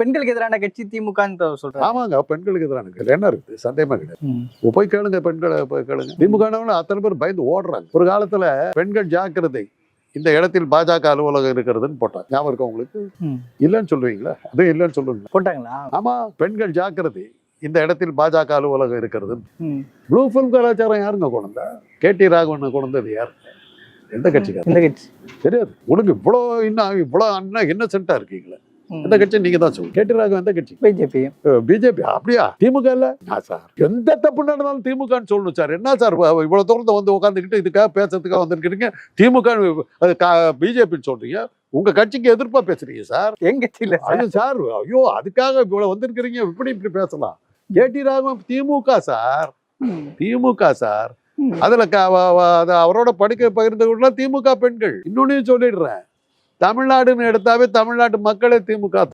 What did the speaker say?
பெண்களுக்கு எதிரான கட்சி திமுகன்னு சொல்றாங்க ஆமாங்க பெண்களுக்கு எதிரான இதுல என்ன இருக்குது? சந்தேகமே கிடையாது போய் கேளுங்க பெண்களை போய் கேளுங்க. திமுக அத்தனை பேர் பயந்து ஓடுறாங்க. ஒரு காலத்துல பெண்கள் ஜாக்கிரதை இந்த இடத்தில் பாஜக அலுவலகம் இருக்கிறதுன்னு போட்டாங்க. ஞாபகம் இருக்கா உங்களுக்கு. இல்லைன்னு சொல்லுவீங்களா? அது இல்லைன்னு சொல்லுவீங்க போட்டாங்களா? ஆமா பெண்கள் ஜாக்கிரதை இந்த இடத்தில் பாஜக அலுவலகம் இருக்கிறது. ப்ளூ ஃபில்ம் கலாச்சாரம் யாருங்க கொண்டா கேடி ராகவன் கொண்டது யார்? எந்த கட்சி? தெரியாது. உனக்கு இவ்வளோ இன்னும் இவ்வளோ அண்ணா இன்னசென்ட்டா இருக்கீங்களே? எந்த கட்சி நீங்க தான் சொல்லுங்க. கேடி ராகவன் எந்த கட்சி. பிஜேபி பிஜேபி அப்படியா? திமுக இல்ல. நான் சார்? எந்த தப்பு நடந்தாலும் திமுகன்னு சொல்லணும் சார். என்ன சார் இவ்வளவு தூரத்தை வந்து உட்காந்துக்கிட்டு இதுக்காக பேசுறதுக்காக வந்திருக்கிறீங்க? திமுக பிஜேபின்னு சொல்றீங்க. உங்க கட்சிக்கு எதிர்ப்பா பேசுறீங்க சார்? எங்க கட்சியில அது சார் ஐயோ அதுக்காக இவ்வளவு வந்திருக்கிறீங்க. இப்படி இப்படி பேசலாம். KT Raghavan DMK sir. DMK sir. அதுல அவரோட படுக்கை பகிர்ந்து திமுக பெண்கள். இன்னொன்னு சொல்லிடுறேன். தமிழ்நாடுன்னு எடுத்தாவே தமிழ்நாட்டு மக்களே திமுக